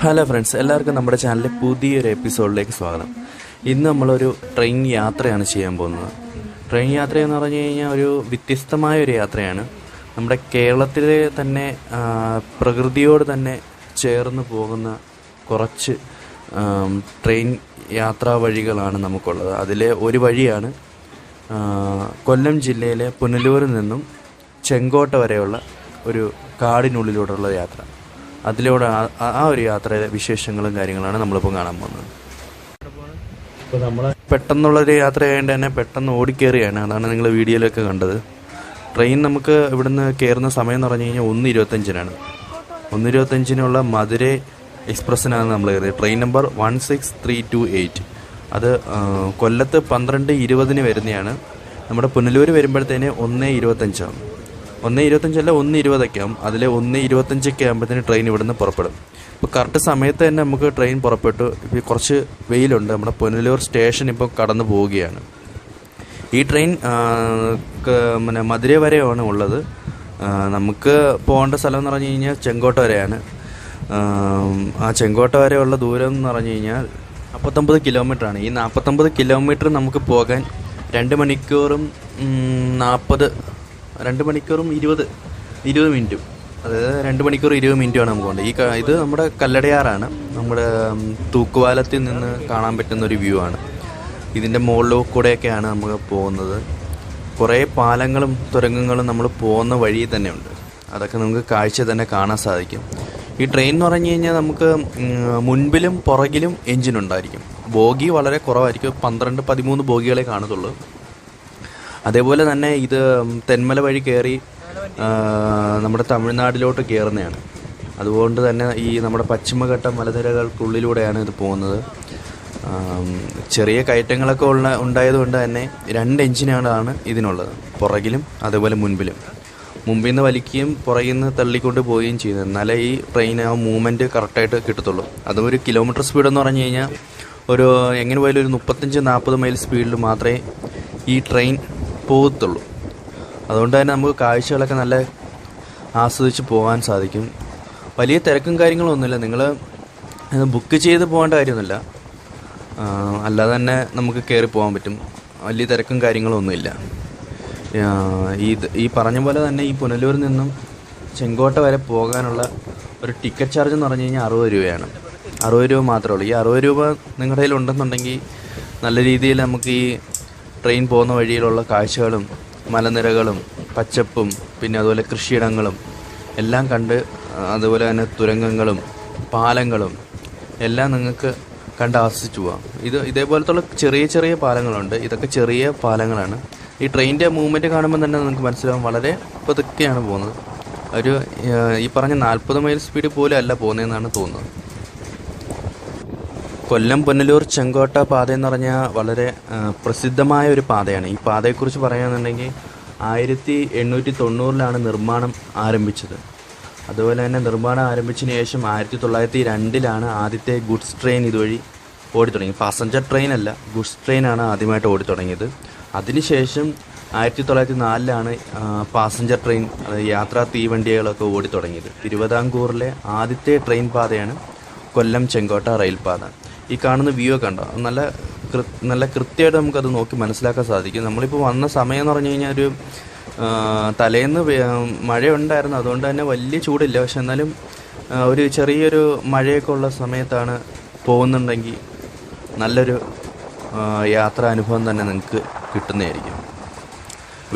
Hello friends എല്ലാവർക്കും നമ്മുടെ ചാനലിലെ പുതിയൊരു എപ്പിസോഡിലേക്ക് സ്വാഗതം. ഇന്ന് നമ്മളൊരു ട്രെയിൻ യാത്രയാണ് ചെയ്യാൻ പോകുന്നത്. ട്രെയിൻ യാത്ര എന്ന് പറഞ്ഞു കഴിഞ്ഞാൽ ഒരു വ്യത്യസ്തമായ ഒരു യാത്രയാണ്. നമ്മുടെ കേരളത്തിലെ തന്നെ പ്രകൃതിയോട് തന്നെ ചേർന്ന് പോകുന്ന കുറച്ച് ട്രെയിൻ യാത്രാ വഴികളാണ് നമുക്കുള്ളത്. അതിലെ ഒരു വഴിയാണ് കൊല്ലം ജില്ലയിലെ പുനലൂരിൽ നിന്നും ചെങ്കോട്ട വരെയുള്ള ഒരു കാടിനുള്ളിലൂടെയുള്ള യാത്ര. അതിലൂടെ ആ- ഒരു യാത്രയുടെ വിശേഷങ്ങളും കാര്യങ്ങളാണ് നമ്മളിപ്പോൾ കാണാൻ പോകുന്നത്. ഇപ്പോൾ നമ്മൾ പെട്ടെന്നുള്ളൊരു യാത്ര ആയതുകൊണ്ട് തന്നെ പെട്ടെന്ന് ഓടിക്കേറിയാണ്. അതാണ് നിങ്ങൾ വീഡിയോയിലൊക്കെ കണ്ടത്. ട്രെയിൻ നമുക്ക് ഇവിടുന്ന് കയറുന്ന സമയം എന്ന് പറഞ്ഞു കഴിഞ്ഞാൽ ഒന്ന് ഇരുപത്തഞ്ചിനാണ് ഒന്ന് ഇരുപത്തഞ്ചിനുള്ള മധുരൈ എക്സ്പ്രസ്സിനാണ് നമ്മൾ കയറിയത്. Train number one six three two eight. അത് കൊല്ലത്ത് പന്ത്രണ്ട് ഇരുപതിന് വരുന്നതാണ് നമ്മുടെ പുനലൂർ വരുമ്പോഴത്തേന് ഒന്ന് ഇരുപത്തഞ്ചാണ്. ഒന്ന് ഇരുപത്തഞ്ചല്ല ഒന്ന് ഇരുപതൊക്കെ ആവും. അതിൽ ഒന്ന് ഇരുപത്തഞ്ചൊക്കെ ആകുമ്പോഴത്തേന് ട്രെയിൻ ഇവിടുന്ന് പുറപ്പെടും. ഇപ്പോൾ കറക്റ്റ് സമയത്ത് തന്നെ നമുക്ക് ട്രെയിൻ പുറപ്പെട്ടു. ഇപ്പോൾ കുറച്ച് വെയിലുണ്ട്. നമ്മുടെ പുനലൂർ സ്റ്റേഷൻ ഇപ്പോൾ കടന്നു പോവുകയാണ്. ഈ ട്രെയിൻ പിന്നെ മധുര വരെയാണ് ഉള്ളത്. നമുക്ക് പോകേണ്ട സ്ഥലം എന്ന് പറഞ്ഞു കഴിഞ്ഞാൽ ചെങ്കോട്ട വരെയാണ്. ആ ചെങ്കോട്ട വരെയുള്ള ദൂരം എന്ന് പറഞ്ഞു കഴിഞ്ഞാൽ നാൽപ്പത്തൊമ്പത് കിലോമീറ്ററാണ് ഈ നാൽപ്പത്തൊമ്പത് കിലോമീറ്റർ നമുക്ക് പോകാൻ രണ്ട് മണിക്കൂറും നാൽപ്പത് രണ്ട് മണിക്കൂറും ഇരുപത് ഇരുപത് മിനിറ്റും. അതായത് രണ്ട് മണിക്കൂർ ഇരുപത് മിനിറ്റുമാണ് നമുക്ക് കൊണ്ട് ഈ ഇത് നമ്മുടെ കല്ലടയാറാണ്. നമ്മുടെ തൂക്കുവാലത്തിൽ നിന്ന് കാണാൻ പറ്റുന്ന ഒരു വ്യൂ ആണ്. ഇതിന്റെ മുകളിലോ കൂടെയൊക്കെയാണ് നമ്മൾ പോകുന്നത്. കുറേ പാലങ്ങളും തുരങ്കങ്ങളും നമ്മൾ പോകുന്ന വഴി തന്നെയുണ്ട് അതൊക്കെ നമുക്ക് കാഴ്ച തന്നെ കാണാൻ സാധിക്കും. ഈ ട്രെയിൻ എന്ന് പറഞ്ഞു കഴിഞ്ഞാൽ നമുക്ക് മുൻപിലും പുറകിലും എഞ്ചിൻ ഉണ്ടായിരിക്കും. ബോഗി വളരെ കുറവായിരിക്കും. പന്ത്രണ്ട് പതിമൂന്ന് ബോഗികളെ കാണത്തുള്ളൂ. അതേപോലെ തന്നെ ഇത് തെന്മല വഴി കയറി നമ്മുടെ തമിഴ്നാട്ടിലോട്ട് കയറുന്നതാണ് അതുകൊണ്ട് തന്നെ ഈ നമ്മുടെ പശ്ചിമഘട്ട മലനിരകൾക്കുള്ളിലൂടെയാണ് ഇത് പോകുന്നത്. ചെറിയ കയറ്റങ്ങളൊക്കെ ഉള്ള ഉണ്ടായതുകൊണ്ട് തന്നെ രണ്ട് എഞ്ചിനാണ് ഇതിനുള്ളത്. പുറകിലും അതേപോലെ മുൻപിലും. മുമ്പിൽ നിന്ന് വലിക്കുകയും പുറകിൽ നിന്ന് തള്ളിക്കൊണ്ട് പോവുകയും ചെയ്യുന്നത്. എന്നാലേ ഈ ട്രെയിൻ ആ മൂവ്മെന്റ് കറക്റ്റായിട്ട് കിട്ടത്തുള്ളൂ. അതും ഒരു കിലോമീറ്റർ സ്പീഡ് എന്ന് പറഞ്ഞു കഴിഞ്ഞാൽ ഒരു എങ്ങനെ പോയാലും ഒരു മുപ്പത്തഞ്ച് നാൽപ്പത് മൈൽ സ്പീഡിൽ മാത്രമേ ഈ ട്രെയിൻ പോകത്തുള്ളൂ. അതുകൊണ്ട് തന്നെ നമുക്ക് കാഴ്ചകളൊക്കെ നല്ല ആസ്വദിച്ച് പോകാൻ സാധിക്കും. വലിയ തിരക്കും കാര്യങ്ങളും ഒന്നുമില്ല നിങ്ങൾ ബുക്ക് ചെയ്ത് പോകേണ്ട കാര്യമൊന്നുമില്ല. അല്ലാതെ തന്നെ നമുക്ക് കയറി പോകാൻ പറ്റും. വലിയ തിരക്കും കാര്യങ്ങളും ഒന്നുമില്ല ആ, ഈ ഈ പറഞ്ഞ പോലെ തന്നെ ഈ പുനലൂരിൽ നിന്നും ചെങ്കോട്ട വരെ പോകാനുള്ള ഒരു ടിക്കറ്റ് ചാർജ് എന്ന് പറഞ്ഞു കഴിഞ്ഞാൽ അറുപത് രൂപയാണ്. അറുപത് രൂപ മാത്രമേ ഉള്ളൂ. ഈ അറുപത് രൂപ നിങ്ങളുടെ കയ്യിൽ ഉണ്ടെന്നുണ്ടെങ്കിൽ നല്ല രീതിയിൽ നമുക്ക് ഈ ട്രെയിൻ പോകുന്ന വഴിയിലുള്ള കാഴ്ചകളും മലനിരകളും പച്ചപ്പും പിന്നെ അതുപോലെ കൃഷിയിടങ്ങളും എല്ലാം കണ്ട് അതുപോലെ തന്നെ തുരങ്കങ്ങളും പാലങ്ങളും എല്ലാം നിങ്ങൾക്ക് കണ്ട് ആസ്വദിച്ചു പോവാം. ഇത് ഇതേപോലത്തുള്ള ചെറിയ ചെറിയ പാലങ്ങളുണ്ട്. ഇതൊക്കെ ചെറിയ പാലങ്ങളാണ്. ഈ ട്രെയിനിന്റെ മൂവ്മെന്റ് കാണുമ്പോൾ തന്നെ നിങ്ങൾക്ക് മനസ്സിലാവും വളരെ പതുക്കെയാണ് പോകുന്നത്. ഒരു ഈ പറഞ്ഞ നാൽപ്പത് മൈൽ സ്പീഡ് പോലും അല്ല പോകുന്നതെന്നാണ് തോന്നുന്നത്. കൊല്ലം പുനലൂർ ചെങ്കോട്ട പാത എന്ന് പറഞ്ഞാൽ വളരെ പ്രസിദ്ധമായ ഒരു പാതയാണ്. ഈ പാതയെക്കുറിച്ച് പറയുകയാണെന്നുണ്ടെങ്കിൽ ആയിരത്തി എണ്ണൂറ്റി തൊണ്ണൂറിലാണ് നിർമ്മാണം ആരംഭിച്ചത്. അതുപോലെ തന്നെ നിർമ്മാണം ആരംഭിച്ചതിന് ശേഷം ആയിരത്തി തൊള്ളായിരത്തി രണ്ടിലാണ് ആദ്യത്തെ ഗുഡ്സ് ട്രെയിൻ ഇതുവഴി ഓടിത്തുടങ്ങി പാസഞ്ചർ ട്രെയിൻ അല്ല ഗുഡ്സ് ട്രെയിനാണ് ആദ്യമായിട്ട് ഓടിത്തുടങ്ങിയത് അതിനുശേഷം ആയിരത്തി തൊള്ളായിരത്തി നാലിലാണ് പാസഞ്ചർ ട്രെയിൻ അതായത് യാത്രാ തീവണ്ടികളൊക്കെ ഓടിത്തുടങ്ങിയത് തിരുവിതാംകൂറിലെ ആദ്യത്തെ ട്രെയിൻ പാതയാണ് കൊല്ലം ചെങ്കോട്ട റെയിൽപാത. ഈ കാണുന്ന വ്യൂ ഒക്കെ ഉണ്ടോ നല്ല നല്ല കൃത്യമായിട്ട് നമുക്കത് നോക്കി മനസ്സിലാക്കാൻ സാധിക്കും. നമ്മളിപ്പോൾ വന്ന സമയം എന്ന് പറഞ്ഞു കഴിഞ്ഞാൽ ഒരു തലേന്ന് മഴയുണ്ടായിരുന്നു. അതുകൊണ്ട് തന്നെ വലിയ ചൂടില്ല. പക്ഷെ എന്നാലും ഒരു ചെറിയൊരു മഴയൊക്കെ ഉള്ള സമയത്താണ് പോകുന്നുണ്ടെങ്കിൽ നല്ലൊരു യാത്രാ അനുഭവം തന്നെ നിങ്ങൾക്ക് കിട്ടുന്നതായിരിക്കും.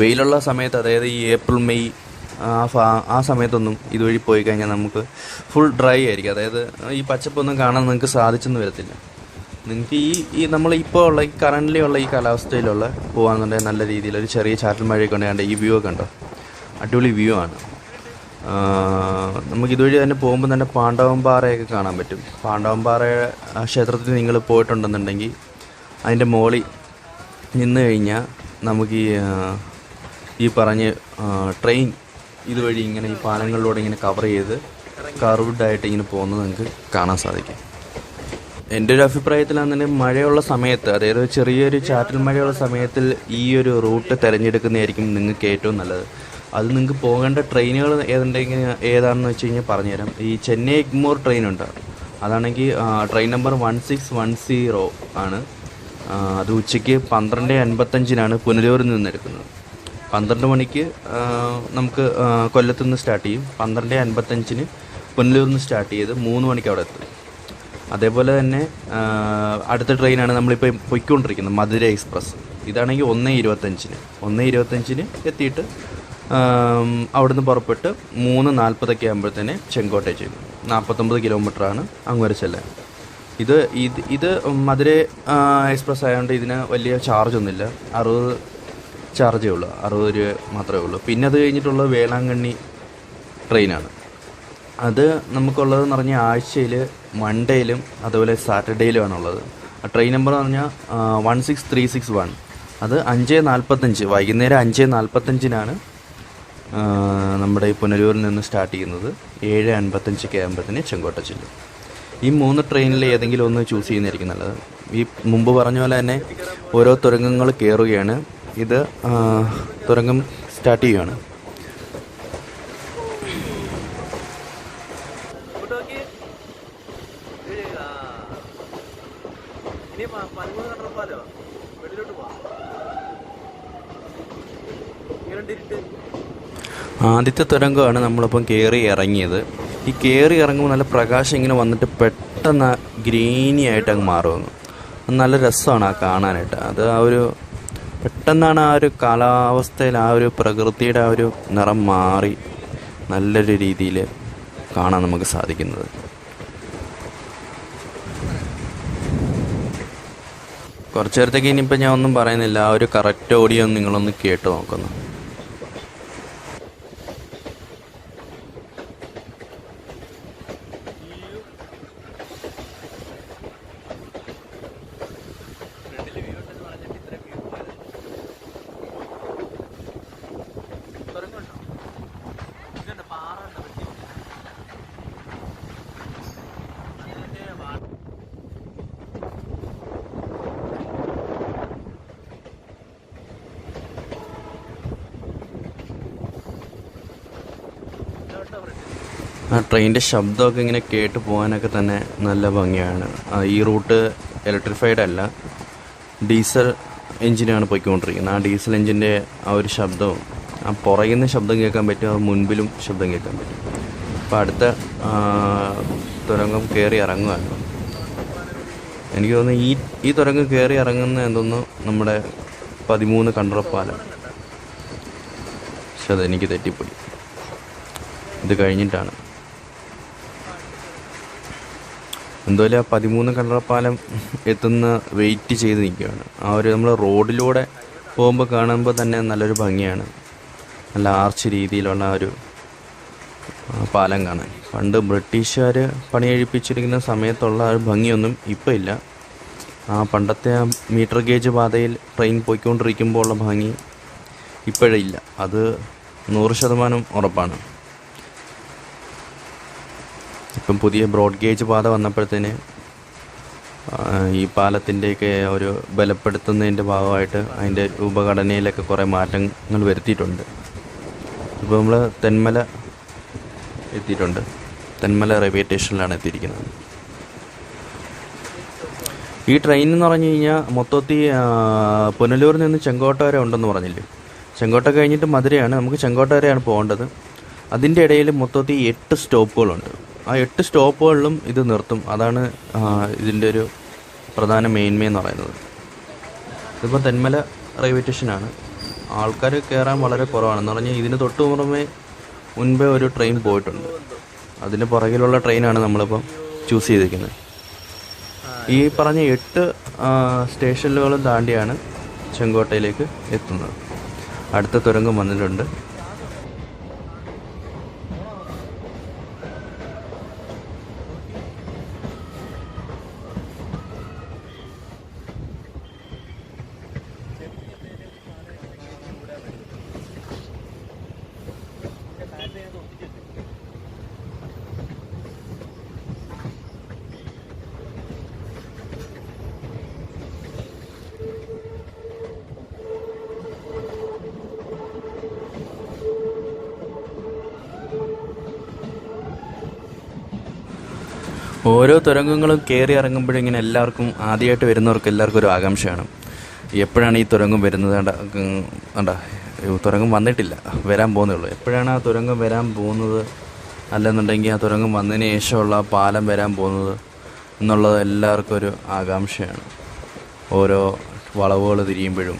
വെയിലുള്ള സമയത്ത് അതായത് ഈ ഏപ്രിൽ മെയ് ആ ഫാ ആ സമയത്തൊന്നും ഇതുവഴി പോയി കഴിഞ്ഞാൽ നമുക്ക് ഫുൾ ഡ്രൈ ആയിരിക്കും. അതായത് ഈ പച്ചപ്പൊന്നും കാണാൻ നിങ്ങൾക്ക് സാധിച്ചെന്ന് വരത്തില്ല. നിങ്ങൾക്ക് ഈ ഈ നമ്മൾ ഇപ്പോൾ ഉള്ള ഈ കറന്റ്ലി ഉള്ള ഈ കാലാവസ്ഥയിലുള്ള പോകാന്നുണ്ടെങ്കിൽ നല്ല രീതിയിൽ ഒരു ചെറിയ ചാറ്റൽ മഴയൊക്കെ ഉണ്ടെങ്കിൽ ഈ വ്യൂ ഒക്കെ ഉണ്ടോ അടിപൊളി വ്യൂ ആണ്. നമുക്ക് ഇതുവഴി തന്നെ പോകുമ്പോൾ തന്നെ പാണ്ഡവംപാറയൊക്കെ കാണാൻ പറ്റും. പാണ്ഡവംപാറ ക്ഷേത്രത്തിൽ നിങ്ങൾ പോയിട്ടുണ്ടെന്നുണ്ടെങ്കിൽ അതിന്റെ മോളി നിന്ന് കഴിഞ്ഞാൽ നമുക്ക് ഈ ഈ പറഞ്ഞ് ട്രെയിൻ ഇതുവഴി ഇങ്ങനെ ഈ പാലങ്ങളിലൂടെ ഇങ്ങനെ കവർ ചെയ്ത് കർവ്ഡായിട്ട് ഇങ്ങനെ പോകുന്നത് നിങ്ങൾക്ക് കാണാൻ സാധിക്കും. എന്റെ ഒരു അഭിപ്രായത്തിലാണെന്നുണ്ടെങ്കിൽ മഴയുള്ള സമയത്ത് അതായത് ചെറിയൊരു ചാറ്റൽ മഴയുള്ള സമയത്തിൽ ഈ ഒരു റൂട്ട് തിരഞ്ഞെടുക്കുന്നതായിരിക്കും നിങ്ങൾക്ക് ഏറ്റവും നല്ലത്. അത് നിങ്ങൾക്ക് പോകേണ്ട ട്രെയിനുകൾ ഏതുണ്ടെങ്കിൽ ഏതാണെന്ന് വെച്ച് കഴിഞ്ഞാൽ പറഞ്ഞുതരാം. ഈ ചെന്നൈ എഗ്മോർ ട്രെയിൻ ഉണ്ട്. അതാണെങ്കിൽ train number one six one zero ആണ്. അത് ഉച്ചയ്ക്ക് പന്ത്രണ്ട് അൻപത്തഞ്ചിനാണ് പുനലൂരിൽ നിന്ന് എടുക്കുന്നത് പന്ത്രണ്ട് മണിക്ക് നമുക്ക് കൊല്ലത്തു നിന്ന് സ്റ്റാർട്ട് ചെയ്യും. പന്ത്രണ്ട് അൻപത്തഞ്ചിന് പുനലൂരിൽ നിന്ന് സ്റ്റാർട്ട് ചെയ്ത് മൂന്ന് മണിക്ക് അവിടെ എത്തും. അതേപോലെ തന്നെ അടുത്ത ട്രെയിനാണ് നമ്മളിപ്പോൾ പൊയ്ക്കൊണ്ടിരിക്കുന്നത് മധുര എക്സ്പ്രസ്. ഇതാണെങ്കിൽ ഒന്ന് ഇരുപത്തഞ്ചിന്. ഒന്ന് ഇരുപത്തഞ്ചിന് എത്തിയിട്ട് അവിടുന്ന് പുറപ്പെട്ട് മൂന്ന് നാൽപ്പതൊക്കെ ആകുമ്പോഴത്തേനെ ചെങ്കോട്ടയിൽ ചെയ്തു നാൽപ്പത്തൊമ്പത് കിലോമീറ്ററാണ് അങ്ങ് വരെ ചെല്ലാൻ. ഇത് ഇത് ഇത് മധുര എക്സ്പ്രസ് ആയതുകൊണ്ട് ഇതിന് വലിയ ചാർജ് ഒന്നുമില്ല. അറുപത് ചാർജേ ഉള്ളൂ. അറുപത് രൂപ മാത്രമേ ഉള്ളൂ. പിന്നെ അത് കഴിഞ്ഞിട്ടുള്ള വേളാങ്കണ്ണി ട്രെയിനാണ്. അത് നമുക്കുള്ളതെന്ന് പറഞ്ഞാൽ ആഴ്ചയിൽ മൺഡേയിലും അതുപോലെ സാറ്റർഡേയിലുമാണ് ഉള്ളത്. ട്രെയിൻ നമ്പർ എന്ന് പറഞ്ഞാൽ one six three six one അത് അഞ്ച് നാൽപ്പത്തഞ്ച് വൈകുന്നേരം അഞ്ച് നാൽപ്പത്തഞ്ചിനാണ് നമ്മുടെ ഈ പുനലൂരിൽ നിന്ന് സ്റ്റാർട്ട് ചെയ്യുന്നത്. ഏഴ് അൻപത്തഞ്ചൊക്കെ ആകുമ്പോഴത്തേന് ചെങ്കോട്ട ചെല്ലും ഈ മൂന്ന് ട്രെയിനിൽ ഏതെങ്കിലും ഒന്ന് ചൂസ് ചെയ്യുന്നതായിരിക്കും നല്ലത്. ഈ മുമ്പ് പറഞ്ഞ പോലെ തന്നെ ഓരോ തുരങ്കങ്ങൾ കയറുകയാണ്. ഇത് തുരങ്കം സ്റ്റാർട്ട് ചെയ്യുകയാണ് ആദ്യത്തെ തുരങ്കമാണ് നമ്മളിപ്പം കയറി ഇറങ്ങിയത്. ഈ കയറി ഇറങ്ങുമ്പോൾ നല്ല പ്രകാശം ഇങ്ങനെ വന്നിട്ട് പെട്ടെന്ന് ഗ്രീനി ആയിട്ട് അങ്ങ് മാറുമെന്ന് നല്ല രസമാണ് ആ കാണാനായിട്ട്. അത് ആ ഒരു പെട്ടെന്നാണ് ആ ഒരു കാലാവസ്ഥയിൽ ആ ഒരു പ്രകൃതിയുടെ ആ ഒരു നിറം മാറി നല്ലൊരു രീതിയിൽ കാണാൻ നമുക്ക് സാധിക്കുന്നത്. കുറച്ചു നേരത്തേക്ക് ഇനിയിപ്പോൾ ഞാൻ ഒന്നും പറയുന്നില്ല. ആ ഒരു കറക്റ്റ് ഓഡിയോ നിങ്ങളൊന്ന് കേട്ട് നോക്കുന്നു. ആ ട്രെയിനിന്റെ ശബ്ദമൊക്കെ ഇങ്ങനെ കേട്ട് പോകാനൊക്കെ തന്നെ നല്ല ഭംഗിയാണ്. ഈ റൂട്ട് ഇലക്ട്രിഫൈഡ് അല്ല. ഡീസൽ എഞ്ചിനാണ് പോയിക്കൊണ്ടിരിക്കുന്നത്. ആ ഡീസൽ എഞ്ചിന്റെ ആ ഒരു ശബ്ദവും ആ പുറകിൽ ശബ്ദം കേൾക്കാൻ പറ്റും മുൻപിലും ശബ്ദം കേൾക്കാൻ പറ്റും. അപ്പോൾ അടുത്ത തുരങ്കം കയറി ഇറങ്ങുകയാണ് എനിക്ക് തോന്നുന്നു ഈ ഈ തുരങ്കം കയറി ഇറങ്ങുന്ന എന്തോന്നു നമ്മുടെ പതിമൂന്ന് കണ്ടറപ്പാലം. പക്ഷെ അതെനിക്ക് തെറ്റിപ്പോയി. ഇത് കഴിഞ്ഞിട്ടാണ്. എന്തായാലും ആ പതിമൂന്ന് കണ്ടപ്പാലം എത്തുന്ന വെയിറ്റ് ചെയ്ത് നിൽക്കുകയാണ്. ആ ഒരു നമ്മൾ റോഡിലൂടെ പോകുമ്പോൾ കാണുമ്പോൾ തന്നെ നല്ലൊരു ഭംഗിയാണ്. നല്ല ആർച്ച് രീതിയിലുള്ള ഒരു പാലം കാണാൻ. പണ്ട് ബ്രിട്ടീഷുകാർ പണി കഴിപ്പിച്ചിരിക്കുന്ന സമയത്തുള്ള ഒരു ഭംഗിയൊന്നും ഇപ്പോൾ ഇല്ല. ആ പണ്ടത്തെ ആ മീറ്റർ ഗേജ് പാതയിൽ ട്രെയിൻ പോയിക്കൊണ്ടിരിക്കുമ്പോൾ ഉള്ള ഭംഗി ഇപ്പോഴില്ല അത് നൂറ് ശതമാനം ഉറപ്പാണ്. ഇപ്പം പുതിയ ബ്രോഡ് ഗേജ് പാത വന്നപ്പോഴത്തേന് ഈ പാലത്തിന്റെയൊക്കെ ഒരു ബലപ്പെടുത്തുന്നതിന്റെ ഭാഗമായിട്ട് അതിന്റെ രൂപഘടനയിലൊക്കെ കുറേ മാറ്റങ്ങൾ വരുത്തിയിട്ടുണ്ട്. ഇപ്പോൾ നമ്മൾ തെന്മല എത്തിയിട്ടുണ്ട്. തെന്മല റെയിൽവേ സ്റ്റേഷനിലാണ് എത്തിയിരിക്കുന്നത്. ഈ ട്രെയിൻ എന്ന് പറഞ്ഞു കഴിഞ്ഞാൽ മൊത്തത്തിൽ പുനലൂരിൽ നിന്ന് ചെങ്കോട്ട വരെ ഉണ്ടെന്ന് പറഞ്ഞില്ലേ? ചെങ്കോട്ട കഴിഞ്ഞിട്ട് മധുരയാണ്. നമുക്ക് ചെങ്കോട്ട വരെയാണ് പോകേണ്ടത്. അതിന്റെ ഇടയിൽ മൊത്തത്തിൽ എട്ട് സ്റ്റോപ്പുകളുണ്ട്. ആ എട്ട് സ്റ്റോപ്പുകളിലും ഇത് നിർത്തും. അതാണ് ഇതിന്റെ ഒരു പ്രധാന മെയിൻമേ എന്ന് പറയുന്നത്. ഇതിപ്പോൾ തെന്മല റെയിൽവേ സ്റ്റേഷനാണ്. ആൾക്കാർ കയറാൻ വളരെ കുറവാണെന്ന് പറഞ്ഞാൽ ഇതിന് തൊട്ട് പുറമേ മുൻപേ ഒരു ട്രെയിൻ പോയിട്ടുണ്ട്. അതിന് പുറകിലുള്ള ട്രെയിനാണ് നമ്മളിപ്പം ചൂസ് ചെയ്തിരിക്കുന്നത്. ഈ പറഞ്ഞ എട്ട് സ്റ്റേഷനുകളും താണ്ടിയാണ് ചെങ്കോട്ടയിലേക്ക് എത്തുന്നത്. അടുത്ത തുരങ്കം വന്നിട്ടുണ്ട്. ഓരോ തുരങ്കങ്ങളും കയറി ഇറങ്ങുമ്പോഴും ഇങ്ങനെ എല്ലാവർക്കും ആദ്യമായിട്ട് വരുന്നവർക്ക് എല്ലാവർക്കും ഒരു ആകാംക്ഷയാണ്. എപ്പോഴാണ് ഈ തുരങ്കം വരുന്നത്? വേണ്ട തുരങ്കം വന്നിട്ടില്ല. വരാൻ പോകുന്നേ ഉള്ളൂ. എപ്പോഴാണ് ആ തുരങ്കം വരാൻ പോകുന്നത്? അല്ലെന്നുണ്ടെങ്കിൽ ആ തുരങ്കം വന്നതിന് ശേഷമുള്ള പാലം വരാൻ പോകുന്നത് എന്നുള്ളത് എല്ലാവർക്കും ഒരു ആകാംക്ഷയാണ്. ഓരോ വളവുകൾ തിരിയുമ്പോഴും.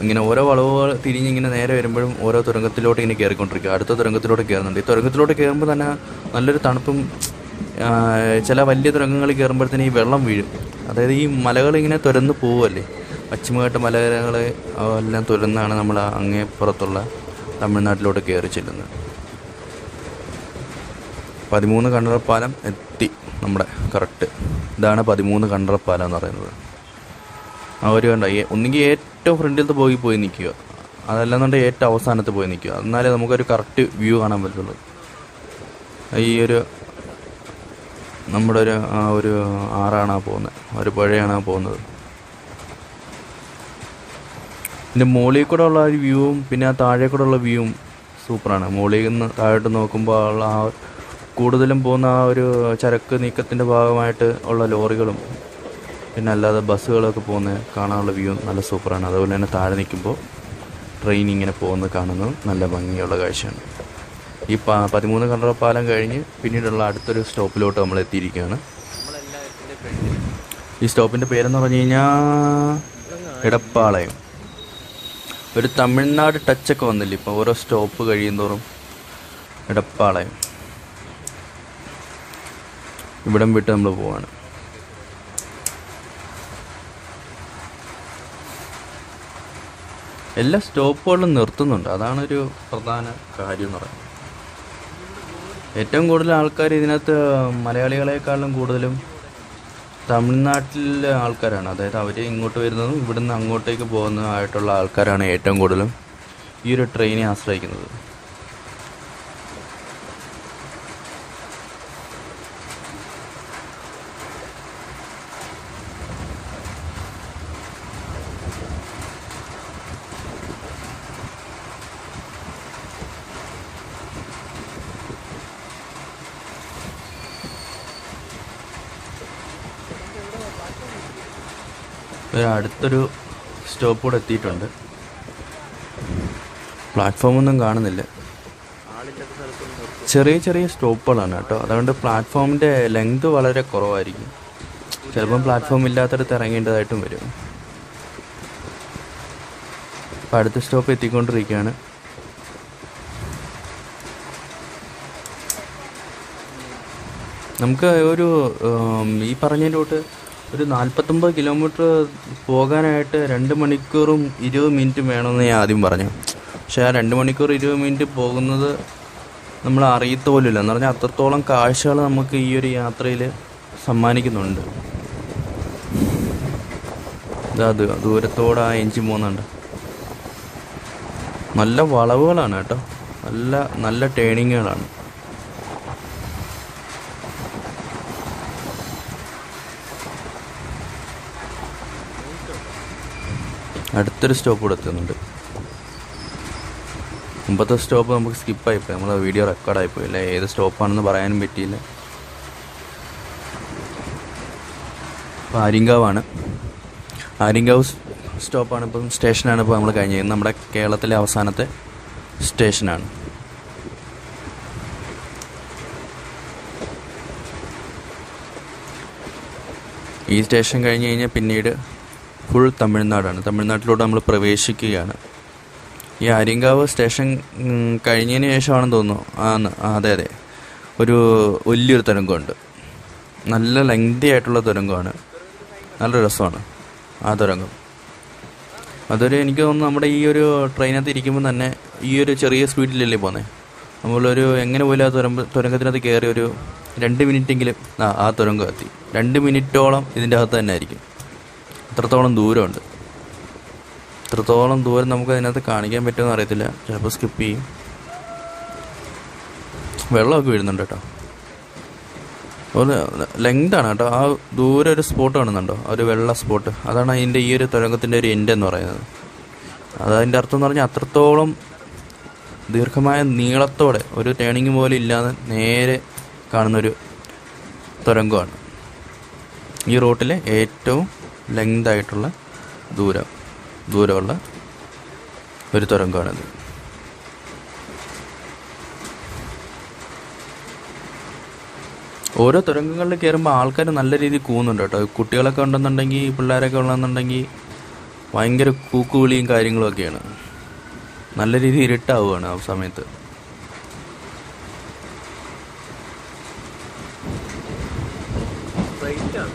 ഇങ്ങനെ ഓരോ വളവുകൾ തിരിഞ്ഞ് ഇങ്ങനെ നേരെ വരുമ്പോഴും ഓരോ തുരങ്കത്തിലോട്ട് ഇങ്ങനെ കയറിക്കൊണ്ടിരിക്കുക അടുത്ത തുരങ്കത്തിലോട്ട് കയറുന്നുണ്ട് ഈ തുരങ്കത്തിലോട്ട് കയറുമ്പോൾ തന്നെ നല്ലൊരു തണുപ്പും ചില വലിയ തുരങ്കങ്ങൾ കയറുമ്പോഴത്തേന് ഈ വെള്ളം വീഴും. അതായത് ഈ മലകൾ ഇങ്ങനെ തുരന്ന് പോവുമല്ലേ പശ്ചിമഘട്ട മലകൾ എല്ലാം തുരന്നാണ് നമ്മൾ അങ്ങേ പുറത്തുള്ള തമിഴ്നാട്ടിലോട്ട് കയറി ചെല്ലുന്നത്. പതിമൂന്ന് കണ്ടറപ്പാലം എത്തി നമ്മുടെ കറക്റ്റ്. ഇതാണ് പതിമൂന്ന് കണ്ടറപ്പാലം എന്ന് പറയുന്നത്. ആ ഒരു കണ്ട ഒന്നുകിൽ ഏറ്റവും ഫ്രണ്ടിലത്തെ പോയി പോയി നിൽക്കുക. അതല്ലാന്നുണ്ടെങ്കിൽ ഏറ്റവും അവസാനത്ത് പോയി നിൽക്കുക. എന്നാലേ നമുക്കൊരു കറക്റ്റ് വ്യൂ കാണാൻ പറ്റുള്ളൂ. ഈ ഒരു നമ്മുടെ ഒരു ആ ഒരു ആറാണ് ആ പോകുന്നത്. ഒരു പുഴയാണ് പോകുന്നത്. പിന്നെ മുകളിൽ കൂടെ ഉള്ള ഒരു വ്യൂവും പിന്നെ ആ താഴെ കൂടെ ഉള്ള വ്യൂവും സൂപ്പറാണ്. മുകളിൽ നിന്ന് താഴോട്ട് നോക്കുമ്പോൾ ഉള്ള ആ കൂടുതലും പോകുന്ന ആ ഒരു ചരക്ക് നീക്കത്തിന്റെ ഭാഗമായിട്ട് ഉള്ള ലോറികളും പിന്നെ അല്ലാതെ ബസ്സുകളൊക്കെ പോകുന്ന കാണാനുള്ള വ്യൂ നല്ല സൂപ്പറാണ്. അതുപോലെ തന്നെ താഴെ നിൽക്കുമ്പോൾ ട്രെയിൻ ഇങ്ങനെ പോകുന്നത് കാണുന്നത് നല്ല ഭംഗിയുള്ള കാഴ്ചയാണ്. ഈ പതിമൂന്ന് കണ്ടറ പാലം കഴിഞ്ഞ് പിന്നീടുള്ള അടുത്തൊരു സ്റ്റോപ്പിലോട്ട് നമ്മൾ എത്തിയിരിക്കുകയാണ്. ഈ സ്റ്റോപ്പിന്റെ പേരെന്ന് പറഞ്ഞു കഴിഞ്ഞാൽ ഇടപ്പാളയം ഒരു തമിഴ്നാട് ടച്ചൊക്കെ വന്നില്ല? ഇപ്പോൾ ഓരോ സ്റ്റോപ്പ് കഴിയുന്തോറും ഇടപ്പാളയം ഇവിടം വിട്ട് നമ്മൾ പോവാണ്. എല്ലാ സ്റ്റോപ്പുകളിലും നിർത്തുന്നുണ്ട്. അതാണ് ഒരു പ്രധാന കാര്യം എന്ന് പറയുന്നത്. ഏറ്റവും കൂടുതൽ ആൾക്കാർ ഇതിനകത്ത് മലയാളികളെക്കാളും കൂടുതലും തമിഴ്നാട്ടിലെ ആൾക്കാരാണ്. അതായത് അവർ ഇങ്ങോട്ട് വരുന്നതും ഇവിടുന്ന് അങ്ങോട്ടേക്ക് പോകുന്നതുമായിട്ടുള്ള ആൾക്കാരാണ് ഏറ്റവും കൂടുതലും ഈ ഒരു ട്രെയിനെ ആശ്രയിക്കുന്നത്. അടുത്തൊരു സ്റ്റോപ്പ് കൂടെ എത്തിയിട്ടുണ്ട്. പ്ലാറ്റ്ഫോമൊന്നും കാണുന്നില്ല. ചെറിയ ചെറിയ സ്റ്റോപ്പുകളാണ് കേട്ടോ. അതുകൊണ്ട് പ്ലാറ്റ്ഫോമിന്റെ ലെങ്ത് വളരെ കുറവായിരിക്കും. ചിലപ്പം പ്ലാറ്റ്ഫോം ഇല്ലാത്തടത്ത് ഇറങ്ങേണ്ടതായിട്ടും വരും. അപ്പം അടുത്ത സ്റ്റോപ്പ് എത്തിക്കൊണ്ടിരിക്കുകയാണ്. നമുക്ക് ഒരു ഈ പറഞ്ഞതിന്റെ തൊട്ട് ഒരു നാൽപ്പത്തൊമ്പത് കിലോമീറ്റർ പോകാനായിട്ട് രണ്ട് മണിക്കൂറും ഇരുപത് മിനിറ്റും വേണമെന്ന് ഞാൻ ആദ്യം പറഞ്ഞു. പക്ഷേ ആ രണ്ട് മണിക്കൂർ ഇരുപത് മിനിറ്റ് പോകുന്നത് നമ്മൾ അറിയത്ത പോലുമില്ല. എന്ന് പറഞ്ഞാൽ അത്രത്തോളം കാഴ്ചകൾ നമുക്ക് ഈ ഒരു യാത്രയിൽ സമ്മാനിക്കുന്നുണ്ട്. അത് ദൂരത്തോടെ ആ എഞ്ചിൻ പോകുന്നുണ്ട്. നല്ല വളവുകളാണ് കേട്ടോ. നല്ല നല്ല ടേണിങ്ങുകളാണ് അടുത്തൊരു സ്റ്റോപ്പ് കൂടെ എത്തുന്നുണ്ട്. മുമ്പത്തെ സ്റ്റോപ്പ് നമുക്ക് സ്കിപ്പായിപ്പോയി നമ്മളെ വീഡിയോ റെക്കോർഡായിപ്പോയി അല്ലേ? ഏത് സ്റ്റോപ്പാണെന്ന് പറയാനും പറ്റിയില്ല. അപ്പോൾ ആര്യങ്കാവാണ്. ആര്യങ്കാവ് സ്റ്റോപ്പാണ് ഇപ്പം സ്റ്റേഷനാണ് ഇപ്പോൾ നമ്മൾ കഴിഞ്ഞത്. നമ്മുടെ കേരളത്തിലെ അവസാനത്തെ സ്റ്റേഷനാണ്. ഈ സ്റ്റേഷൻ കഴിഞ്ഞ് കഴിഞ്ഞാൽ പിന്നീട് ഫുൾ തമിഴ്നാടാണ്. തമിഴ്നാട്ടിലോട്ട് നമ്മൾ പ്രവേശിക്കുകയാണ്. ഈ ആര്യങ്കാവ് സ്റ്റേഷൻ കഴിഞ്ഞതിന് ശേഷമാണെന്ന് തോന്നുന്നു. ആന്ന് അതെ അതെ. ഒരു വലിയൊരു തുരങ്കമുണ്ട്. നല്ല ലെങ്തി ആയിട്ടുള്ള തുരങ്കമാണ്. നല്ല രസമാണ് ആ തുരങ്കം. അതൊരു എനിക്ക് തോന്നുന്നു നമ്മുടെ ഈ ഒരു ട്രെയിനകത്ത് ഇരിക്കുമ്പോൾ തന്നെ ഈ ഒരു ചെറിയ സ്പീഡിലല്ലേ പോകുന്നത് നമ്മളൊരു എങ്ങനെ പോലും ആ തുരമ്പ് തുരങ്കത്തിനകത്ത് കയറി ഒരു രണ്ട് മിനിറ്റെങ്കിലും ആ ആ തുരങ്കം എത്തി രണ്ട് മിനിറ്റോളം ഇതിന്റെ അകത്ത് തന്നെ ആയിരിക്കും. അത്രത്തോളം ദൂരമുണ്ട്? എത്രത്തോളം ദൂരം നമുക്ക് അതിനകത്ത് കാണിക്കാൻ പറ്റുമെന്ന് അറിയത്തില്ല. ചിലപ്പോൾ സ്കിപ്പ് ചെയ്യും. വെള്ളമൊക്കെ വീഴുന്നുണ്ട് കേട്ടോ. ഒരു ലെങ്താണ് കേട്ടോ. ആ ദൂരെ ഒരു സ്പോട്ട് കാണുന്നുണ്ടോ? ഒരു വെള്ള സ്പോട്ട് അതാണ് അതിന്റെ ഈ ഒരു തുരങ്കത്തിന്റെ ഒരു എൻഡ് എന്ന് പറയുന്നത്. അതതിന്റെ അർത്ഥം എന്ന് പറഞ്ഞാൽ അത്രത്തോളം ദീർഘമായ നീളത്തോടെ ഒരു ടേണിങ് പോലെ ഇല്ലാതെ നേരെ കാണുന്നൊരു തുരങ്കമാണ്. ഈ റോട്ടിലെ ഏറ്റവും ലെങ്ത് ആയിട്ടുള്ള ദൂരം ദൂരമുള്ള ഒരു തുരങ്കമാണിത്. ഓരോ തുരങ്കങ്ങളിൽ കയറുമ്പോൾ ആൾക്കാർ നല്ല രീതിയിൽ കൂന്നുണ്ട് കേട്ടോ. കുട്ടികളൊക്കെ ഉണ്ടെന്നുണ്ടെങ്കിൽ പിള്ളേരൊക്കെ ഉള്ളതെന്നുണ്ടെങ്കിൽ ഭയങ്കര കൂക്കുവിളിയും കാര്യങ്ങളൊക്കെയാണ് നല്ല രീതിയിൽ ഇരുട്ടാവുകയാണ് ആ സമയത്ത് റൈറ്റാണ്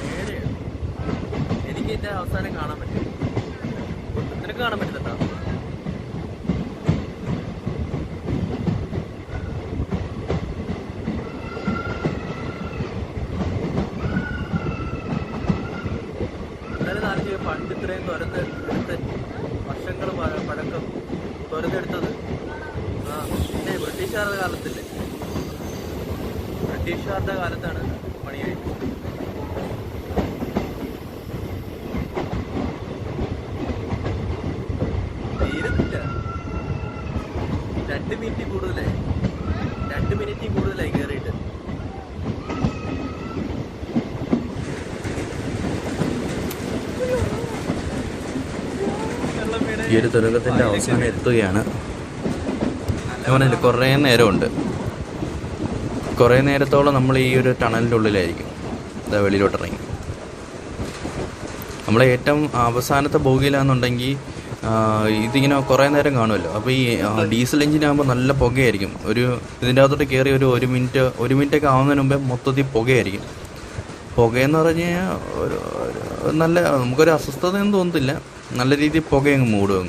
നേരെയാണ് എനിക്ക് ഇതിന്റെ അവസാനം കാണാൻ പറ്റും നിനക്ക് കാണാൻ പറ്റുന്നുണ്ടോ എന്നാലും നാല് പണ്ട് ഇത്രയും തുരന്ന് എടുത്ത് വർഷങ്ങൾ പഴ- പഴക്കം തുരന്നെടുത്തത് ആ പിന്നെ ബ്രിട്ടീഷുകാരുടെ കാലത്തില്ലേ? ബ്രിട്ടീഷുകാരുടെ കാലത്താണ് പണി കഴിച്ചത് തീരുന്നില്ല രണ്ട് മിനിറ്റ് കൂടുതലായി രണ്ട് മിനിറ്റ് കൂടുതലായി കയറിയിട്ട് ഈ ഒരു തുരങ്കത്തിന്റെ അവസാനം എത്തുകയാണ്. അവനല്ല കുറേ നേരമുണ്ട്. കുറേ നേരത്തോളം നമ്മൾ ഈ ഒരു ടണലിന്റെ ഉള്ളിലായിരിക്കും. ഇതാ വെളിയിലോട്ട് ഇറങ്ങി നമ്മളെ ഏറ്റവും അവസാനത്തെ ബോഗിയിലാണെന്നുണ്ടെങ്കിൽ ഇതിങ്ങനെ കുറേ നേരം കാണുമല്ലോ. അപ്പോൾ ഈ ഡീസൽ എഞ്ചിനാകുമ്പോൾ നല്ല പുകയായിരിക്കും. ഒരു ഇതിന്റെ അകത്തോട്ട് കയറി ഒരു ഒരു മിനിറ്റ് ഒരു മിനിറ്റൊക്കെ ആവുന്നതിന് മുമ്പേ മൊത്തത്തിൽ പുകയായിരിക്കും. പുകയെന്ന് പറഞ്ഞു കഴിഞ്ഞാൽ നല്ല നമുക്കൊരു അസ്വസ്ഥതയൊന്നും തോന്നത്തില്ല. നല്ല രീതിയിൽ പുകയങ്ങ് മൂടും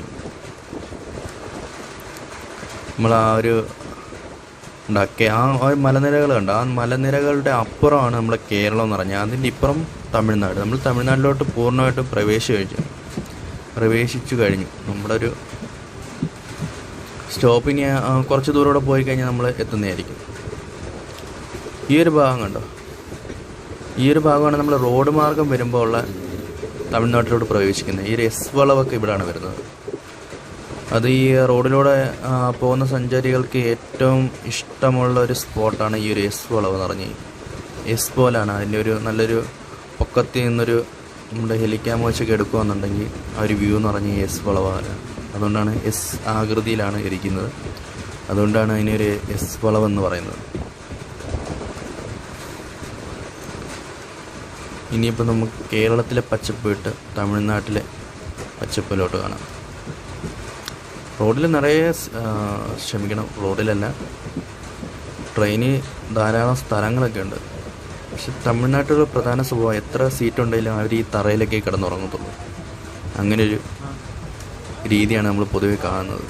നമ്മൾ ആ ഒരു ഉണ്ടാക്കിയ ആ ഒരു മലനിരകൾ കണ്ട്? ആ മലനിരകളുടെ അപ്പുറമാണ് നമ്മുടെ കേരളം എന്ന് പറഞ്ഞാൽ അതിന്റെ ഇപ്പുറം തമിഴ്നാട്. നമ്മൾ തമിഴ്നാട്ടിലോട്ട് പൂർണമായിട്ടും പ്രവേശിച്ചു കഴിഞ്ഞു. പ്രവേശിച്ചു കഴിഞ്ഞു. നമ്മുടെ ഒരു സ്റ്റോപ്പിന് കുറച്ച് ദൂരോടെ പോയി കഴിഞ്ഞാൽ നമ്മൾ എത്തുന്നതായിരിക്കും. ഈ ഒരു ഭാഗം കണ്ടോ? ഈ ഒരു ഭാഗമാണ് നമ്മൾ റോഡ് മാർഗം വരുമ്പോൾ ഉള്ള തമിഴ്നാട്ടിലോട്ട് പ്രവേശിക്കുന്നത് ഈ ഒരു എസ് വളവൊക്കെ ഇവിടെയാണ് വരുന്നത്. അത് ഈ റോഡിലൂടെ പോകുന്ന സഞ്ചാരികൾക്ക് ഏറ്റവും ഇഷ്ടമുള്ള ഒരു സ്പോട്ടാണ് ഈ ഒരു എസ് വളവ് എന്ന് പറഞ്ഞ് എസ് പോലാണ് അതിന്റെ ഒരു നല്ലൊരു പൊക്കത്തിൽ നിന്നൊരു നമ്മുടെ ഹെലിക്യാമ വെച്ചൊക്കെ എടുക്കുകയെന്നുണ്ടെങ്കിൽ ആ ഒരു വ്യൂ എന്ന് പറഞ്ഞാൽ എസ് വളവാണ് അതുകൊണ്ടാണ് എസ് ആകൃതിയിലാണ് ഇരിക്കുന്നത്. അതുകൊണ്ടാണ് അതിനൊരു എസ് വളവെന്ന് പറയുന്നത്. ഇനിയിപ്പോൾ നമുക്ക് കേരളത്തിലെ പച്ചപ്പ് വിട്ട് തമിഴ്നാട്ടിലെ പച്ചപ്പിലോട്ട് കാണാം. റോഡിൽ നിറയെ ക്ഷമിക്കണം റോഡിലല്ല ട്രെയിനിൽ ധാരാളം സ്ഥലങ്ങളൊക്കെ ഉണ്ട്. പക്ഷെ തമിഴ്നാട്ടിലെ പ്രധാന സ്വഭാവം എത്ര സീറ്റ് ഉണ്ടെങ്കിലും അവർ ഈ തറയിലൊക്കെ കിടന്നുറങ്ങത്തുള്ളൂ. അങ്ങനെ ഒരു രീതിയാണ് നമ്മൾ പൊതുവെ കാണുന്നത്.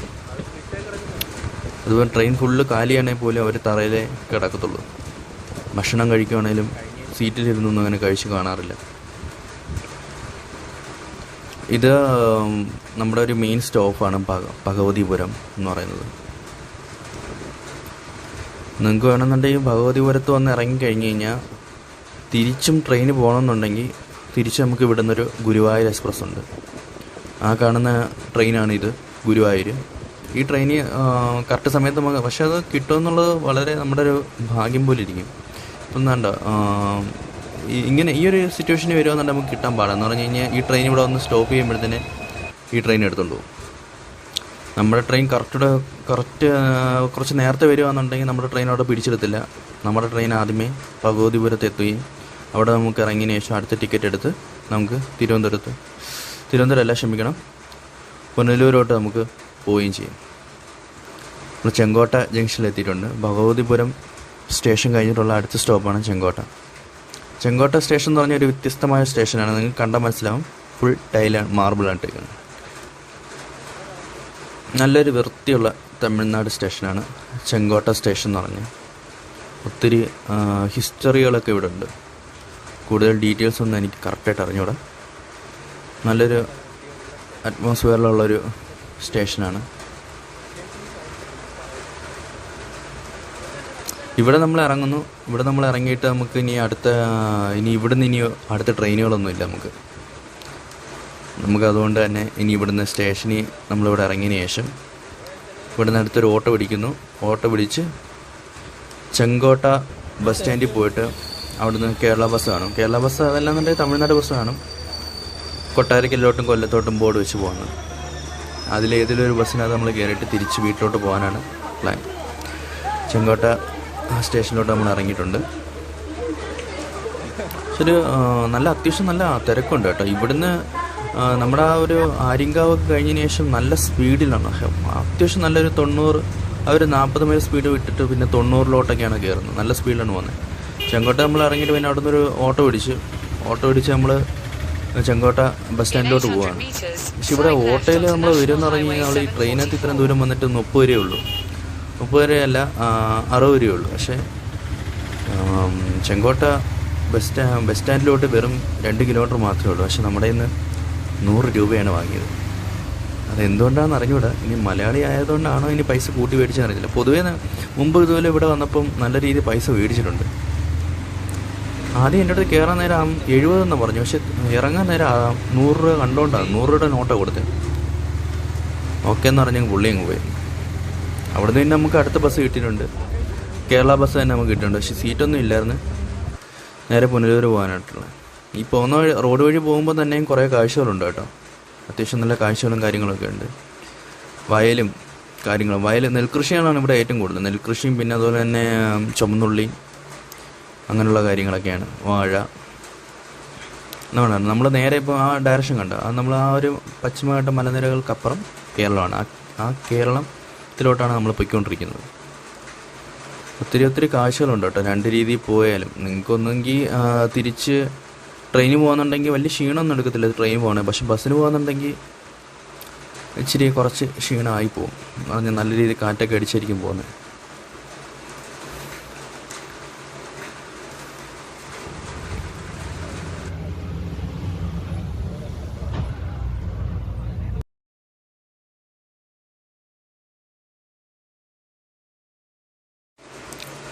അതുപോലെ ട്രെയിൻ ഫുള്ള് കാലിയാണെങ്കിൽ പോലും അവർ തറയിലേ കിടക്കത്തുള്ളൂ. ഭക്ഷണം കഴിക്കുകയാണെങ്കിലും സീറ്റിലിരുന്നൊന്നും അങ്ങനെ കഴിച്ച് കാണാറില്ല. ഇത് നമ്മുടെ ഒരു മെയിൻ സ്റ്റോപ്പാണ് പക ഭഗവതിപുരം എന്ന് പറയുന്നത്. നിങ്ങൾക്ക് വേണമെന്നുണ്ടെങ്കിൽ ഭഗവതിപുരത്ത് വന്ന് ഇറങ്ങി കഴിഞ്ഞ് കഴിഞ്ഞാൽ തിരിച്ചും ട്രെയിന് പോകണമെന്നുണ്ടെങ്കിൽ തിരിച്ച് നമുക്ക് ഇവിടുന്നൊരു ഗുരുവായൂർ എക്സ്പ്രസ് ഉണ്ട്. ആ കാണുന്ന ട്രെയിനാണ് ഇത് ഗുരുവായൂർ. ഈ ട്രെയിന് കറക്റ്റ് സമയത്ത് നമുക്ക് പക്ഷേ അത് കിട്ടുമെന്നുള്ളത് വളരെ നമ്മുടെ ഒരു ഭാഗ്യം പോലെ ഇരിക്കും. എന്താണ്ട ഇങ്ങനെ ഈ ഒരു സിറ്റുവേഷന് വരുമെന്നുണ്ടെങ്കിൽ നമുക്ക് കിട്ടാൻ പാടാന്ന് പറഞ്ഞു കഴിഞ്ഞാൽ ഈ ട്രെയിൻ ഇവിടെ വന്ന് സ്റ്റോപ്പ് ചെയ്യുമ്പോഴത്തേന് ഈ ട്രെയിൻ എടുത്തുകൊണ്ട് പോകും നമ്മുടെ ട്രെയിൻ കറക്റ്റ് കറക്റ്റ് കുറച്ച് നേരത്തെ വരികയാണെന്നുണ്ടെങ്കിൽ നമ്മുടെ ട്രെയിൻ അവിടെ പിടിച്ചെടുത്തില്ല. നമ്മുടെ ട്രെയിൻ ആദ്യമേ ഭഗവതിപുരത്ത് എത്തുകയും അവിടെ നമുക്ക് ഇറങ്ങിയതിന് ശേഷം അടുത്ത ടിക്കറ്റ് എടുത്ത് നമുക്ക് തിരുവനന്തപുരത്ത് തിരുവനന്തപുരം അല്ല ക്ഷമിക്കണം. പുനലൂരോട്ട് നമുക്ക് പോവുകയും ചെയ്യും. നമ്മൾ ചെങ്കോട്ട ജംഗ്ഷനിൽ എത്തിയിട്ടുണ്ട്. ഭഗവതിപുരം സ്റ്റേഷൻ കഴിഞ്ഞിട്ടുള്ള അടുത്ത സ്റ്റോപ്പാണ് ചെങ്കോട്ട. ചെങ്കോട്ട സ്റ്റേഷൻ എന്ന് പറഞ്ഞ ഒരു വ്യത്യസ്തമായ സ്റ്റേഷനാണ്. നിങ്ങൾക്ക് കണ്ടാൽ മനസ്സിലാവും. ഫുൾ ടൈലാണ് മാർബിളാണ് ഇട്ടിരിക്കുന്നത് നല്ലൊരു വൃത്തിയുള്ള തമിഴ്നാട് സ്റ്റേഷനാണ് ചെങ്കോട്ട സ്റ്റേഷൻ എന്ന് പറഞ്ഞ്. ഒത്തിരി ഹിസ്റ്ററികളൊക്കെ ഇവിടെ ഉണ്ട്. കൂടുതൽ ഡീറ്റെയിൽസ് ഒന്നും എനിക്ക് കറക്റ്റായിട്ട് അറിഞ്ഞൂടാ. നല്ലൊരു അറ്റ്മോസ്ഫിയറിലുള്ളൊരു സ്റ്റേഷനാണ്. ഇവിടെ നമ്മൾ ഇറങ്ങുന്നു. ഇവിടെ നമ്മൾ ഇറങ്ങിയിട്ട് നമുക്ക് ഇനി അടുത്ത ഇനി ഇവിടുന്ന് ഇനി അടുത്ത ട്രെയിനുകളൊന്നുമില്ല നമുക്ക്. നമുക്ക് അതുകൊണ്ട് തന്നെ ഇനി ഇവിടുന്ന് സ്റ്റേഷനിൽ നമ്മളിവിടെ ഇറങ്ങിയതിന് ശേഷം ഇവിടുന്ന് അടുത്തൊരു ഓട്ടോ പിടിക്കുന്നു. ഓട്ടോ പിടിച്ച് ചെങ്കോട്ട ബസ് സ്റ്റാൻഡിൽ പോയിട്ട് അവിടുന്ന് കേരള ബസ് കാണും. കേരള ബസ് അതല്ലാന്നുണ്ടെങ്കിൽ തമിഴ്നാട് ബസ് കാണും. കൊട്ടാരക്കല്ലോട്ടും കൊല്ലത്തോട്ടും ബോർഡ് വെച്ച് പോകുന്നത് അതിലേതിലൊരു ബസ്സിനകത്ത് നമ്മൾ കയറിയിട്ട് തിരിച്ച് വീട്ടിലോട്ട് പോകാനാണ് പ്ലാൻ. ചെങ്കോട്ട സ്റ്റേഷനിലോട്ട് നമ്മൾ ഇറങ്ങിയിട്ടുണ്ട്. പക്ഷെ ഒരു നല്ല അത്യാവശ്യം നല്ല തിരക്കുണ്ട് കേട്ടോ. ഇവിടുന്ന് ആ, നമ്മുടെ ആ ഒരു ആര്യങ്കാവ് കഴിഞ്ഞതിന് ശേഷം നല്ല സ്പീഡിലാണ്. അത്യാവശ്യം നല്ലൊരു തൊണ്ണൂറ് ആ ഒരു നാൽപ്പത് മൈൽ സ്പീഡ് വിട്ടിട്ട് പിന്നെ തൊണ്ണൂറിലോട്ടൊക്കെയാണ് കയറുന്നത്. നല്ല സ്പീഡിലാണ് പോകുന്നത്. ചെങ്കോട്ട നമ്മൾ ഇറങ്ങിയിട്ട് പിന്നെ അവിടെ നിന്നൊരു ഓട്ടോ പിടിച്ച് ഓട്ടോ പിടിച്ച് നമ്മൾ ചെങ്കോട്ട ബസ് സ്റ്റാൻഡിലോട്ട് പോവാണ്. പക്ഷെ ഇവിടെ ഓട്ടോയിൽ നമ്മൾ വരുമെന്ന് പറഞ്ഞു കഴിഞ്ഞാൽ ഈ ട്രെയിനകത്ത് ഇത്രയും ദൂരം വന്നിട്ട് മുപ്പത് രൂപയേ ഉള്ളൂ. മുപ്പത് രൂപയല്ല അറുപത് രൂപയുള്ളൂ പക്ഷേ ചെങ്കോട്ട ബസ് സ്റ്റാ ബസ് സ്റ്റാൻഡിലോട്ട് വെറും രണ്ട് കിലോമീറ്റർ മാത്രമേ ഉള്ളൂ. പക്ഷേ നമ്മുടെ ഇന്ന് നൂറ് രൂപയാണ് വാങ്ങിയത്. അതെന്തുകൊണ്ടാണെന്ന് അറിഞ്ഞൂടാ? ഇനി മലയാളി ആയതുകൊണ്ടാണോ ഇനി പൈസ കൂട്ടി മേടിച്ചെന്ന് അറിയില്ല പൊതുവേ മുമ്പ് ഇതുപോലെ ഇവിടെ വന്നപ്പം നല്ല രീതിയിൽ പൈസ മേടിച്ചിട്ടുണ്ട്. ആദ്യം എന്റെ അടുത്ത് കയറാൻ നേരം എഴുപതെന്ന് പറഞ്ഞു. പക്ഷെ ഇറങ്ങാൻ നേരം നൂറ് രൂപ കണ്ടോണ്ടാണ് നൂറ് രൂപയുടെ നോട്ടാണ് കൊടുത്തത്. ഓക്കെ എന്ന് പറഞ്ഞ് പുള്ളി അങ്ങ് പോയി. അവിടുന്ന് പിന്നെ നമുക്ക് അടുത്ത ബസ് കിട്ടിയിട്ടുണ്ട്. കേരള ബസ് തന്നെ നമുക്ക് കിട്ടിയിട്ടുണ്ട്. പക്ഷെ സീറ്റൊന്നും ഇല്ലായിരുന്നു. നേരെ പുനലൂർ പോകാനായിട്ടുള്ള ഈ പോകുന്ന വഴി റോഡ് വഴി പോകുമ്പോൾ തന്നെയും കുറേ കാഴ്ചകളുണ്ട് കേട്ടോ. അത്യാവശ്യം നല്ല കാഴ്ചകളും കാര്യങ്ങളൊക്കെ ഉണ്ട്. വയലും കാര്യങ്ങളും. വയൽ നെൽകൃഷിയാണ് ഇവിടെ ഏറ്റവും കൂടുതൽ. നെൽകൃഷിയും പിന്നെ അതുപോലെ തന്നെ ചുമന്നുള്ളി അങ്ങനെയുള്ള കാര്യങ്ങളൊക്കെയാണ്. വാഴ. എന്നാണ് നമ്മൾ നേരെ ഇപ്പോൾ ആ ഡയറക്ഷൻ കണ്ടു? അത് നമ്മൾ ആ ഒരു പശ്ചിമഘട്ട മലനിരകൾക്കപ്പുറം കേരളമാണ്. ആ ആ കേരളത്തിലോട്ടാണ് നമ്മൾ പോയിക്കൊണ്ടിരിക്കുന്നത്. ഒത്തിരി ഒത്തിരി കാഴ്ചകളുണ്ട് കേട്ടോ. രണ്ട് രീതിയിൽ പോയാലും. നിങ്ങൾക്കൊന്നെങ്കിൽ തിരിച്ച് ട്രെയിനിൽ പോകുന്നുണ്ടെങ്കിൽ വലിയ ക്ഷീണമൊന്നും എടുക്കത്തില്ല ട്രെയിൻ പോകണേ പക്ഷെ ബസ്സിന് പോകുന്നുണ്ടെങ്കിൽ ഇച്ചിരി കുറച്ച് ക്ഷീണമായി പോകും. പറഞ്ഞാൽ നല്ല രീതിയിൽ കാറ്റൊക്കെ അടിച്ചായിരിക്കും പോകുന്നത്.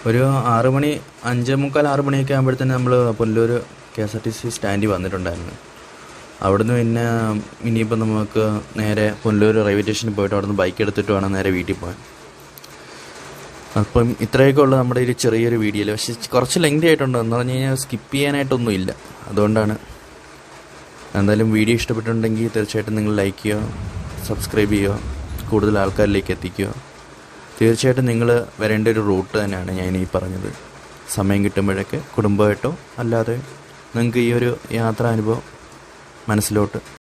ഒരു ആറ് മണി അഞ്ചേ മുക്കാൽ ആറ് മണിയൊക്കെ ആകുമ്പോഴത്തേന് നമ്മൾ Pullur K S R T C സ്റ്റാൻഡിൽ വന്നിട്ടുണ്ടായിരുന്നു. അവിടുന്ന് പിന്നെ ഇനിയിപ്പോൾ നമുക്ക് നേരെ പുല്ലൂർ റെയിൽവേ സ്റ്റേഷനിൽ പോയിട്ട് അവിടുന്ന് ബൈക്ക് എടുത്തിട്ട് വേണം നേരെ വീട്ടിൽ പോകാൻ. അപ്പം ഇത്രയൊക്കെ ഉള്ളു നമ്മുടെ ഒരു ചെറിയൊരു വീഡിയോയിൽ പക്ഷെ കുറച്ച് ലെങ്തി ആയിട്ടുണ്ട്. എന്ന് പറഞ്ഞു കഴിഞ്ഞാൽ സ്കിപ്പ് ചെയ്യാനായിട്ടൊന്നും ഇല്ല. അതുകൊണ്ടാണ് എന്തായാലും വീഡിയോ ഇഷ്ടപ്പെട്ടിട്ടുണ്ടെങ്കിൽ തീർച്ചയായിട്ടും നിങ്ങൾ ലൈക്ക് ചെയ്യുക സബ്സ്ക്രൈബ് ചെയ്യുക കൂടുതൽ ആൾക്കാരിലേക്ക് എത്തിക്കുക. തീർച്ചയായിട്ടും നിങ്ങൾ വരേണ്ട ഒരു റൂട്ട് തന്നെയാണ് ഞാൻ ഈ പറഞ്ഞത്. സമയം കിട്ടുമ്പോഴൊക്കെ കുടുംബമായിട്ടോ അല്ലാതെ നിങ്ങൾക്ക് ഈ ഒരു യാത്രാനുഭവം മനസ്സിലോട്ട്